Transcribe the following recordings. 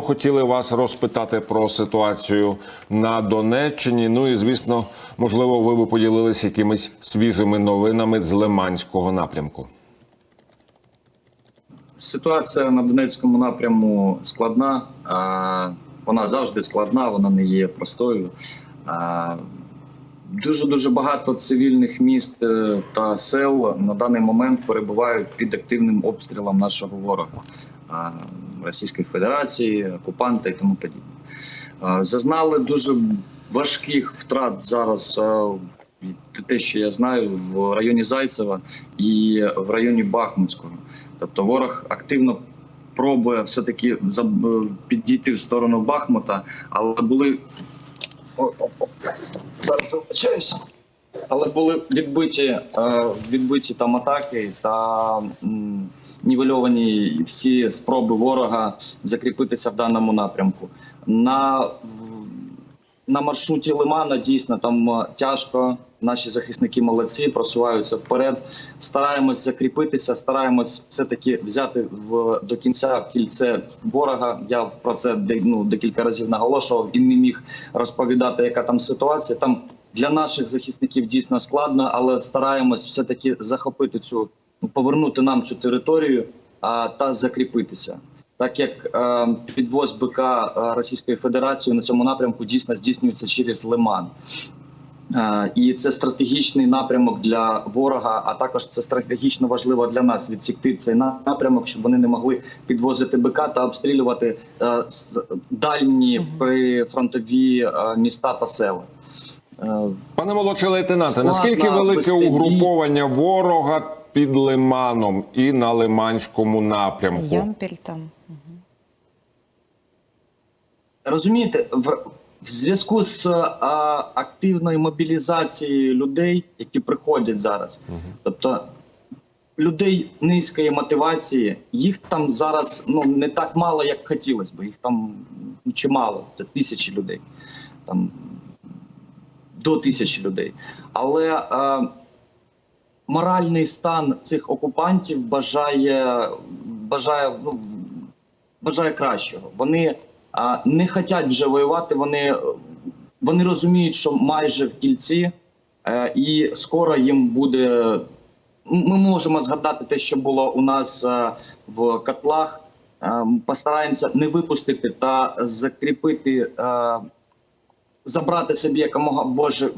Хотіли вас розпитати про ситуацію на Донеччині. Ну і звісно, можливо, ви би поділилися якимись свіжими новинами з Лиманського напрямку. Ситуація на Донецькому напряму складна. Вона завжди складна, вона не є простою. Дуже дуже багато цивільних міст е, та сел на даний момент перебувають під активним обстрілом нашого ворога Російської Федерації, окупанта і тому подібне. Зазнали дуже важких втрат зараз. Те, що я знаю, в районі Зайцева і в районі Бахмутського. Тобто ворог активно пробує все-таки заб- підійти в сторону Бахмута, але були. Зараз вибачаюся. Але були відбиті, е, відбиті там атаки та нівельовані всі спроби ворога закріпитися в даному напрямку. На, на маршруті Лимана дійсно там е, тяжко. Наші захисники молодці, просуваються вперед. Стараємось закріпитися, стараємось все-таки взяти в до кінця кільце ворога. Я про це ну, декілька разів наголошував. Він не міг розповідати, яка там ситуація. Там для наших захисників дійсно складно, але стараємось все-таки захопити цю, повернути нам цю територію а, та закріпитися. Так як е, підвоз БК е, Російської Федерації на цьому напрямку дійсно здійснюється через Лиман. Е, І це стратегічний напрямок для ворога, а також це стратегічно важливо для нас відсікти цей напрямок, щоб вони не могли підвозити БК та обстрілювати е, дальні прифронтові е, міста та села. Пане молодший лейтенанте, наскільки велике угруповання ворога під Лиманом і на Лиманському напрямку? Ямпіль там. Розумієте, в, в зв'язку з а, активною мобілізацією людей, які приходять зараз, тобто людей низької мотивації, їх там зараз ну не так мало, як хотілося б. Їх там чимало, це тисячі людей, там до тисячі людей. Але е, моральний стан цих окупантів бажає, бажає, ну, бажає кращого. Вони а, не хочуть вже воювати. Вони, вони розуміють, що майже в кільці, е, і скоро їм буде. Ми можемо згадати те, що було у нас е, в котлах. Е, Постараємося не випустити та закріпити. е, Забрати собі якомога боже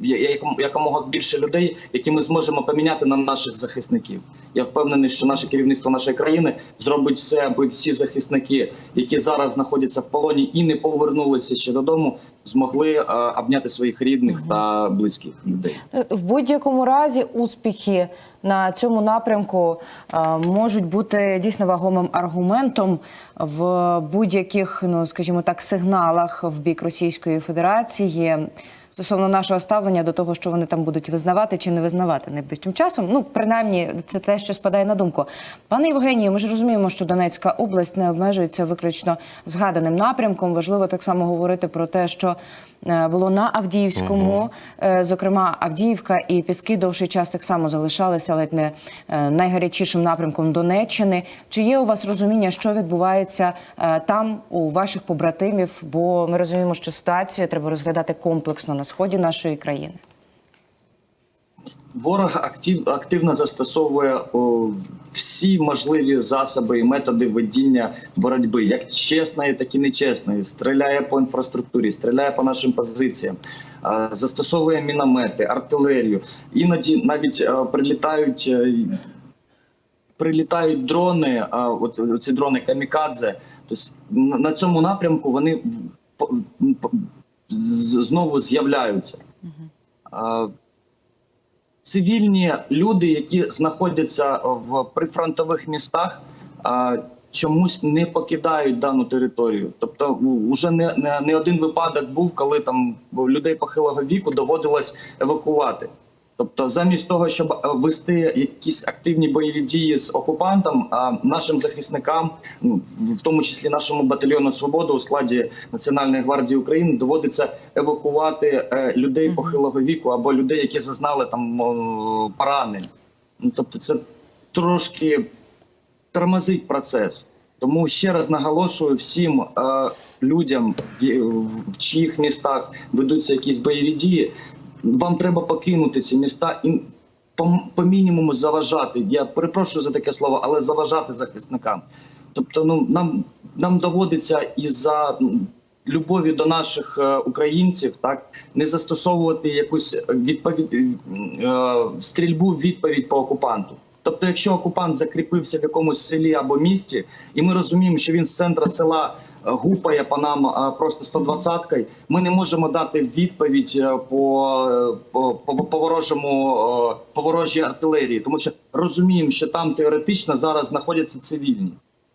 яком- якомога більше людей, які ми зможемо поміняти на наших захисників. Я впевнений, що наше керівництво нашої країни зробить все, аби всі захисники, які зараз знаходяться в полоні і не повернулися ще додому, змогли е, обняти своїх рідних та близьких людей. Е, В будь-якому разі успіхи на цьому напрямку е, можуть бути дійсно вагомим аргументом в будь-яких, ну скажімо так, сигналах в бік Російської Федерації. Стосовно нашого ставлення до того, що вони там будуть визнавати чи не визнавати найближчим часом, ну принаймні це те, що спадає на думку. Пане Євгенію, ми ж розуміємо, що Донецька область не обмежується виключно згаданим напрямком. Важливо так само говорити про те, що е, було на Авдіївському, Е, зокрема Авдіївка і Піски довший час так само залишалися ледь не е, найгарячішим напрямком Донеччини. Чи є у вас розуміння, що відбувається там у ваших побратимів? Бо ми розуміємо, що ситуацію треба розглядати комплексно на сході нашої країни. Ворог актив, активно застосовує о, всі можливі засоби і методи ведення боротьби, як чесної, так і нечесної. Стріляє по інфраструктурі, стріляє по нашим позиціям, е, застосовує міномети, артилерію. Іноді навіть е, прилітають. е, Прилітають дрони, а от ці дрони камікадзе. Тобто на цьому напрямку вони знову з'являються. Цивільні люди, які знаходяться в прифронтових містах, чомусь не покидають дану територію. Тобто, вже не, не, не один випадок був, коли там людей похилого віку доводилось евакувати. Тобто, замість того, щоб е, вести якісь активні бойові дії з окупантом, а нашим захисникам, ну в тому числі нашому батальйону свободи у складі Національної гвардії України, доводиться евакувати е, людей похилого віку або людей, які зазнали там поранень. Ну тобто, це трошки тормозить процес. Тому ще раз наголошую всім е, людям, в чиїх містах ведуться якісь бойові дії. Вам треба покинути ці міста і по, по мінімуму заважати. Я перепрошую за таке слово, але заважати захисникам. Тобто, ну нам, нам доводиться із-за любові до наших е, українців, так не застосовувати якусь відповідь е, стрільбу в відповідь по окупанту. Тобто, якщо окупант закріпився в якомусь селі або місті, і ми розуміємо, що він з центра села гупає по нам просто 120-кою, ми не можемо дати відповідь е, по, по, по, по ворожому е, по ворожій артилерії, тому що розуміємо, що там теоретично зараз знаходяться цивільні,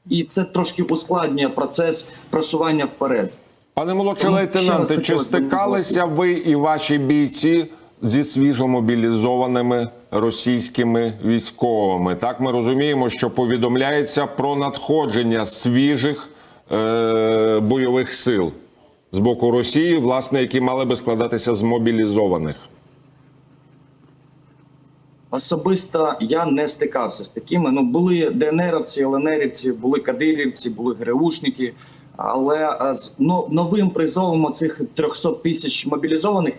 і це трошки ускладнює процес просування вперед. Пане Тому лейтенанте, чи стикалися ви і ваші бійці зі свіжомобілізованими російськими військовими? Так ми розуміємо, що повідомляється про надходження свіжих е- бойових сил з боку Росії, власне, які мали би складатися з мобілізованих. Особисто я не стикався з такими. Ну були ДНРівці, ЛНРівці, були кадирівці, були ГРУшники. Але е, з но- новим призовом цих 300 тисяч мобілізованих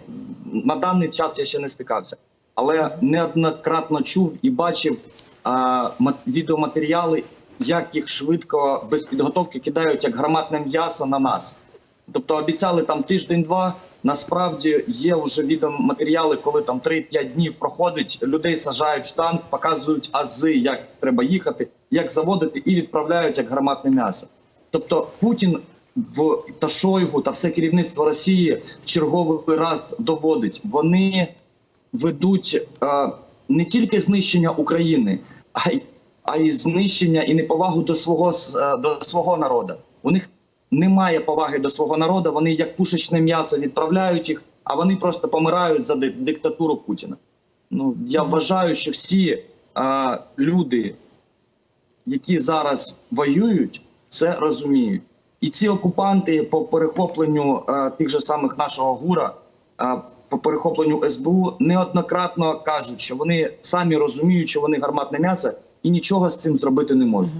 на даний час я ще не стикався. Але неоднократно чув і бачив а, ма- відеоматеріали, як їх швидко без підготовки кидають як громадне м'ясо на нас. Тобто обіцяли там тиждень-два. Насправді є вже відеоматеріали, коли там 3-5 днів проходить, людей сажають в танк, показують ази, як треба їхати, як заводити, і відправляють як гарматне м'ясо. Тобто Путін в та Шойгу та все керівництво Росії в черговий раз доводить, вони ведуть е, не тільки знищення України, а й а й знищення і неповагу до свого е, до свого народу. У них немає поваги до свого народу. Вони як пушечне м'ясо відправляють їх, а вони просто помирають за ди- диктатуру Путіна. Ну я вважаю, що всі е, люди, які зараз воюють, це розуміють. І ці окупанти по перехопленню е, тих же самих нашого гура, е, по перехопленню СБУ, неоднократно кажуть, що вони самі розуміють, що вони гарматне м'ясо, і нічого з цим зробити не можуть.